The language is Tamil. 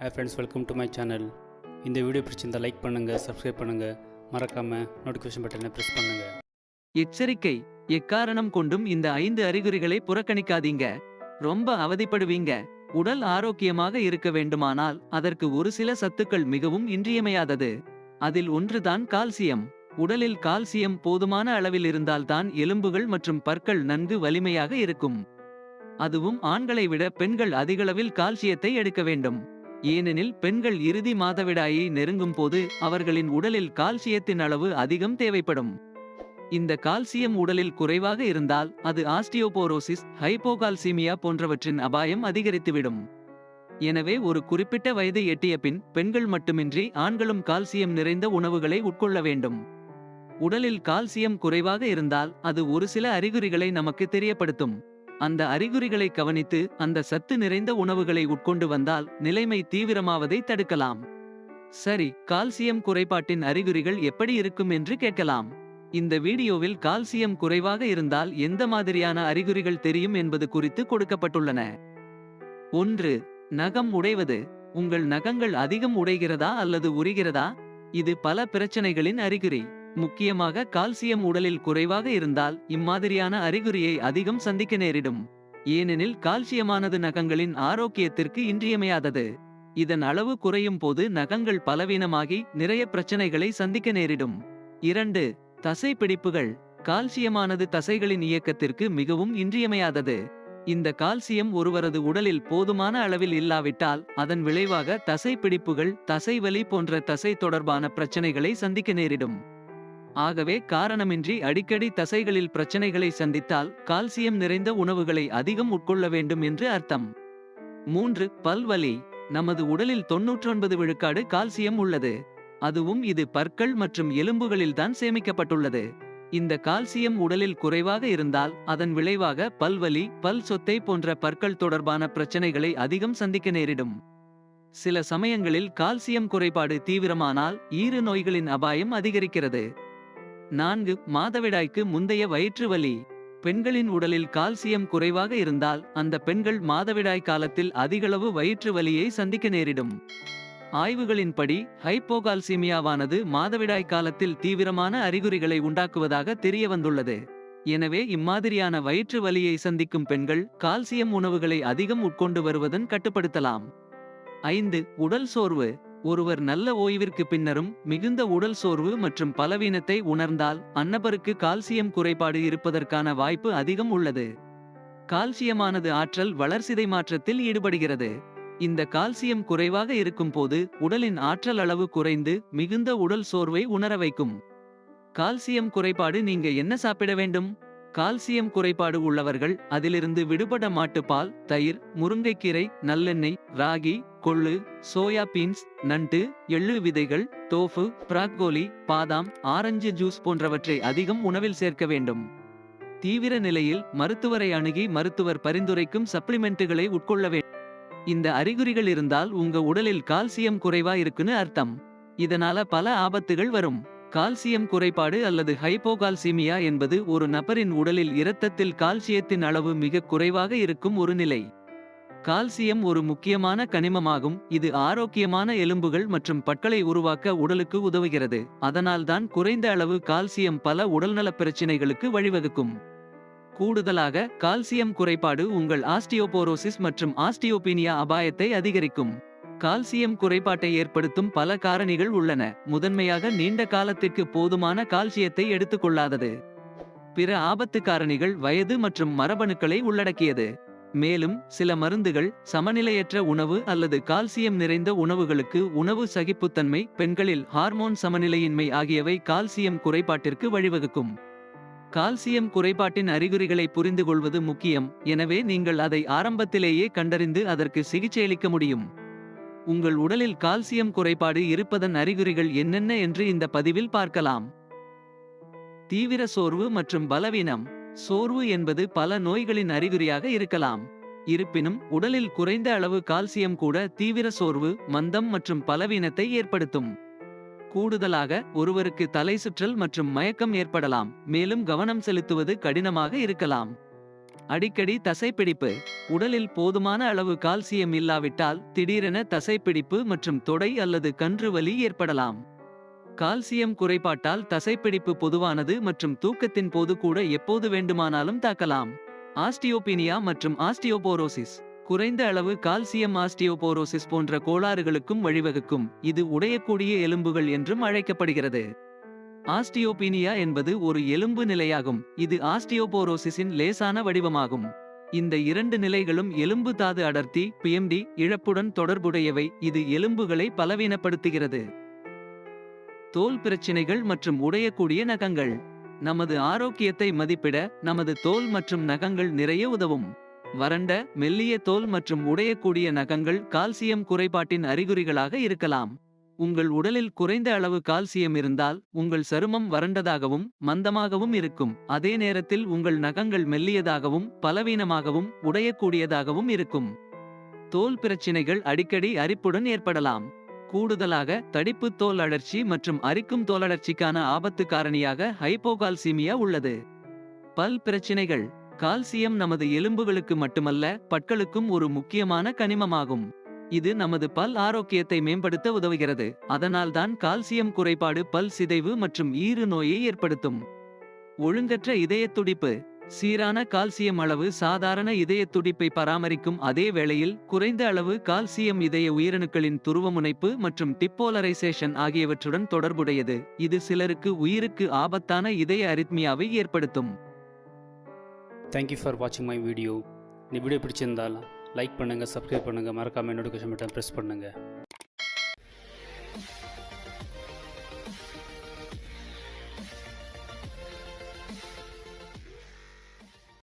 Hey friends welcome to my channel இந்த வீடியோ பிடிச்சிருந்தால் லைக் பண்ணுங்கள் சப்ஸ்கிரைப் பண்ணுங்கள் மறக்காமல் நோட்டிஃபிகேஷன் பட்டனை ப்ரெஸ் பண்ணுங்கள் எச்சரிக்கை எக்காரணம் கொண்டும் இந்த ஐந்து அறிகுறிகளை புறக்கணிக்காதீங்க. ரொம்ப அவதிப்படுவீங்க. உடல் ஆரோக்கியமாக இருக்க வேண்டுமானால் அதற்கு ஒரு சில சத்துக்கள் மிகவும் இன்றியமையாதது. அதில் ஒன்றுதான் கால்சியம். உடலில் கால்சியம் போதுமான அளவில் இருந்தால்தான் எலும்புகள் மற்றும் பற்கள் நன்கு வலிமையாக இருக்கும். அதுவும் ஆண்களை விட பெண்கள் அதிகளவில் கால்சியத்தை எடுக்க வேண்டும். ஏனெனில் பெண்கள் இறுதி மாதவிடாயை நெருங்கும் போது அவர்களின் உடலில் கால்சியத்தின் அளவு அதிகம் தேவைப்படும். இந்த கால்சியம் உடலில் குறைவாக இருந்தால் அது ஆஸ்டியோபோரோசிஸ் ஹைப்போகால்சீமியா போன்றவற்றின் அபாயம் அதிகரித்துவிடும். எனவே ஒரு குறிப்பிட்ட வயதை எட்டிய பின் பெண்கள் மட்டுமின்றி ஆண்களும் கால்சியம் நிறைந்த உணவுகளை உட்கொள்ள வேண்டும். உடலில் கால்சியம் குறைவாக இருந்தால் அது ஒரு சில அறிகுறிகளை நமக்கு தெரியப்படுத்தும். அந்த அறிகுறிகளை கவனித்து அந்த சத்து நிறைந்த உணவுகளை உட்கொண்டு வந்தால் நிலைமை தீவிரமாவதை தடுக்கலாம். சரி கால்சியம் குறைபாட்டின் அறிகுறிகள் எப்படி இருக்கும் என்று கேட்கலாம். இந்த வீடியோவில் கால்சியம் குறைவாக இருந்தால் எந்த மாதிரியான அறிகுறிகள் தெரியும் என்பது குறித்து கொடுக்கப்பட்டுள்ளன. ஒன்று நகம் உடைவது. உங்கள் நகங்கள் அதிகம் உடைகிறதா அல்லது உரிகிறதா? இது பல பிரச்சனைகளின் அறிகுறி. முக்கியமாக கால்சியம் உடலில் குறைவாக இருந்தால் இம்மாதிரியான அறிகுறியை அதிகம் சந்திக்க நேரிடும். ஏனெனில் கால்சியமானது நகங்களின் ஆரோக்கியத்திற்கு இன்றியமையாதது. இதன் அளவு குறையும் போது நகங்கள் பலவீனமாகி நிறைய பிரச்சனைகளை சந்திக்க நேரிடும். இரண்டு தசை பிடிப்புகள் கால்சியமானது தசைகளின் இயக்கத்திற்கு மிகவும் இன்றியமையாதது. இந்த கால்சியம் ஒருவரது உடலில் போதுமான அளவில் இல்லாவிட்டால் அதன் விளைவாக தசை பிடிப்புகள் தசைவலி போன்ற தசை தொடர்பான பிரச்சனைகளை சந்திக்க நேரிடும். ஆகவே காரணமின்றி அடிக்கடி தசைகளில் பிரச்சனைகளை சந்தித்தால் கால்சியம் நிறைந்த உணவுகளை அதிகம் உட்கொள்ள வேண்டும் என்று அர்த்தம். மூன்று பல்வலி. நமது உடலில் தொன்னூற்றொன்பது விழுக்காடு கால்சியம் உள்ளது. அதுவும் இது பற்கள் மற்றும் எலும்புகளில்தான் சேமிக்கப்பட்டுள்ளது. இந்த கால்சியம் உடலில் குறைவாக இருந்தால் அதன் விளைவாக பல்வலி பல் சொத்தை போன்ற பற்கள் தொடர்பான பிரச்சனைகளை அதிகம் சந்திக்க நேரிடும். சில சமயங்களில் கால்சியம் குறைபாடு தீவிரமானால் ஈறு நோய்களின் அபாயம் அதிகரிக்கிறது. நான்கு மாதவிடாய்க்கு முந்தைய வயிற்று வலி. பெண்களின் உடலில் கால்சியம் குறைவாக இருந்தால் அந்த பெண்கள் மாதவிடாய் காலத்தில் அதிகளவு வயிற்று வலியை சந்திக்க நேரிடும். ஆய்வுகளின்படி ஹைப்போகால்சீமியாவானது மாதவிடாய் காலத்தில் தீவிரமான அறிகுறிகளை உண்டாக்குவதாக தெரிய வந்துள்ளது எனவே இம்மாதிரியான வயிற்று வலியை சந்திக்கும் பெண்கள் கால்சியம் உணவுகளை அதிகம் உட்கொண்டு வருவதன் கட்டுப்படுத்தலாம். ஐந்து உடல் சோர்வு. ஒருவர் நல்ல ஓய்விற்கு பின்னரும் மிகுந்த உடல் சோர்வு மற்றும் பலவீனத்தை உணர்ந்தால் அன்னபருக்கு கால்சியம் குறைபாடு இருப்பதற்கான வாய்ப்பு அதிகம் உள்ளது. கால்சியமானது ஆற்றல் வளர்சிதை மாற்றத்தில் ஈடுபடுகிறது. இந்த கால்சியம் குறைவாக இருக்கும் போது உடலின் ஆற்றல் அளவு குறைந்து மிகுந்த உடல் சோர்வை உணர வைக்கும். கால்சியம் குறைபாடு நீங்க என்ன சாப்பிட வேண்டும்? கால்சியம் குறைபாடு உள்ளவர்கள் அதிலிருந்து விடுபட மாட்டுப்பால் தயிர் முருங்கைக்கீரை நல்லெண்ணெய் ராகி கொள்ளு சோயா பீன்ஸ் நண்டு எள்ளு விதைகள் தோஃபு பிராக்கோலி பாதாம் ஆரஞ்சு ஜூஸ் போன்றவற்றை அதிகம் உணவில் சேர்க்க வேண்டும். தீவிர நிலையில் மருத்துவரை அணுகி மருத்துவர் பரிந்துரைக்கும் சப்ளிமெண்ட்டுகளை உட்கொள்ள வேண்டும் இந்த அறிகுறிகள் இருந்தால் உங்க உடலில் கால்சியம் குறைவா இருக்குன்னு அர்த்தம். இதனால பல ஆபத்துகள் வரும். கால்சியம் குறைபாடு அல்லது ஹைப்போகால்சீமியா என்பது ஒரு நபரின் உடலில் இரத்தத்தில் கால்சியத்தின் அளவு மிக குறைவாக இருக்கும் ஒரு நிலை. கால்சியம் ஒரு முக்கியமான கனிமமாகும். இது ஆரோக்கியமான எலும்புகள் மற்றும் பற்களை உருவாக்க உடலுக்கு உதவுகிறது. அதனால்தான் குறைந்த அளவு கால்சியம் பல உடல்நலப் பிரச்சினைகளுக்கு வழிவகுக்கும். கூடுதலாக கால்சியம் குறைபாடு உங்கள் ஆஸ்டியோபோரோசிஸ் மற்றும் ஆஸ்டியோபீனியா அபாயத்தை அதிகரிக்கும். கால்சியம் குறைபாட்டை ஏற்படுத்தும் பல காரணிகள் உள்ளன. முதன்மையாக நீண்ட காலத்திற்கு போதுமான கால்சியத்தை எடுத்துக்கொள்ளாதது பிற ஆபத்து காரணிகள் வயது மற்றும் மரபணுக்களை உள்ளடக்கியது. மேலும் சில மருந்துகள் சமநிலையற்ற உணவு அல்லது கால்சியம் நிறைந்த உணவுகளுக்கு உணவு சகிப்புத்தன்மை பெண்களில் ஹார்மோன் சமநிலையின்மை ஆகியவை கால்சியம் குறைபாட்டிற்கு வழிவகுக்கும். கால்சியம் குறைபாட்டின் அறிகுறிகளை புரிந்து கொள்வது முக்கியம் எனவே நீங்கள் அதை ஆரம்பத்திலேயே கண்டறிந்து அதற்கு சிகிச்சையளிக்க முடியும். உங்கள் உடலில் கால்சியம் குறைபாடு இருப்பதன் அறிகுறிகள் என்னென்ன என்று இந்த பதிவில் பார்க்கலாம். தீவிர சோர்வு மற்றும் பலவீனம். சோர்வு என்பது பல நோய்களின் அறிகுறியாக இருக்கலாம். இருப்பினும் உடலில் குறைந்த அளவு கால்சியம் கூட தீவிர சோர்வு மந்தம் மற்றும் பலவீனத்தை ஏற்படுத்தும். கூடுதலாக ஒருவருக்கு தலை சுற்றல் மற்றும் மயக்கம் ஏற்படலாம் மேலும் கவனம் செலுத்துவது கடினமாக இருக்கலாம். அடிக்கடி தசைப்பிடிப்பு உடலில் போதுமான அளவு கால்சியம் இல்லாவிட்டால் திடீரென தசைப்பிடிப்பு மற்றும் தொடை அல்லது கன்று வலி ஏற்படலாம். கால்சியம் குறைபாட்டால் தசைப்பிடிப்பு பொதுவானது மற்றும் தூக்கத்தின் போது கூட எப்போது வேண்டுமானாலும் தாக்கலாம். ஆஸ்டியோபீனியா மற்றும் ஆஸ்டியோபோரோசிஸ். குறைந்த அளவு கால்சியம் ஆஸ்டியோபோரோசிஸ் போன்ற கோளாறுகளுக்கும் வழிவகுக்கும். இது உடையக்கூடிய எலும்புகள் என்றும் அழைக்கப்படுகிறது. ஆஸ்டியோபீனியா என்பது ஒரு எலும்பு நிலையாகும். இது ஆஸ்டியோபோரோசிஸின் லேசான வடிவமாகும். இந்த இரண்டு நிலைகளும் எலும்பு தாது அடர்த்தி பிஎம்டி இழப்புடன் தொடர்புடையவை. இது எலும்புகளை பலவீனப்படுத்துகிறது. தோல் பிரச்சினைகள் மற்றும் உடையக்கூடிய நகங்கள். நமது ஆரோக்கியத்தை மதிப்பிட நமது தோல் மற்றும் நகங்கள் நிறைய உதவும். வறண்ட மெல்லிய தோல் மற்றும் உடையக்கூடிய நகங்கள் கால்சியம் குறைபாட்டின் அறிகுறிகளாக இருக்கலாம். உங்கள் உடலில் குறைந்த அளவு கால்சியம் இருந்தால் உங்கள் சருமம் வறண்டதாகவும் மந்தமாகவும் இருக்கும். அதே நேரத்தில் உங்கள் நகங்கள் மெல்லியதாகவும் பலவீனமாகவும் உடையக்கூடியதாகவும் இருக்கும். தோல் பிரச்சினைகள் அடிக்கடி அரிப்புடன் ஏற்படலாம். கூடுதலாக தடிப்பு தோல் அழற்சி மற்றும் அரிக்கும் தோலழற்சிக்கான ஆபத்து காரணியாக ஹைப்போகால்சீமியா உள்ளது. பல் பிரச்சினைகள். கால்சியம் நமது எலும்புகளுக்கு மட்டுமல்ல பற்களுக்கும் ஒரு முக்கியமான கனிமமாகும். இது நமது பல் ஆரோக்கியத்தை மேம்படுத்த உதவுகிறது. அதனால்தான் கால்சியம் குறைபாடு பல் சிதைவு மற்றும் ஈறு நோயை ஏற்படுத்தும். ஒழுங்கற்ற இதயத் துடிப்பு சீரான கால்சியம் அளவு சாதாரண இதய துடிப்பை பராமரிக்கும் அதே வேளையில் குறைந்த அளவு கால்சியம் இதய உயிரணுக்களின் துருவமுனைப்பு மற்றும் டிப்போலரைசேஷன் ஆகியவற்றுடன் தொடர்புடையது. இது சிலருக்கு உயிருக்கு ஆபத்தான இதய அரித்மியாவை ஏற்படுத்தும். தேங்க்யூ ஃபார் வாட்சிங் மை வீடியோ இந்த வீடியோ பிடிச்சிருந்தால் லைக் பண்ணுங்கள் சப்ஸ்கிரைப் பண்ணுங்கள் மறக்காமல் நோட்டிஃபிகேஷன் பட்டன் ப்ரெஸ் பண்ணுங்கள்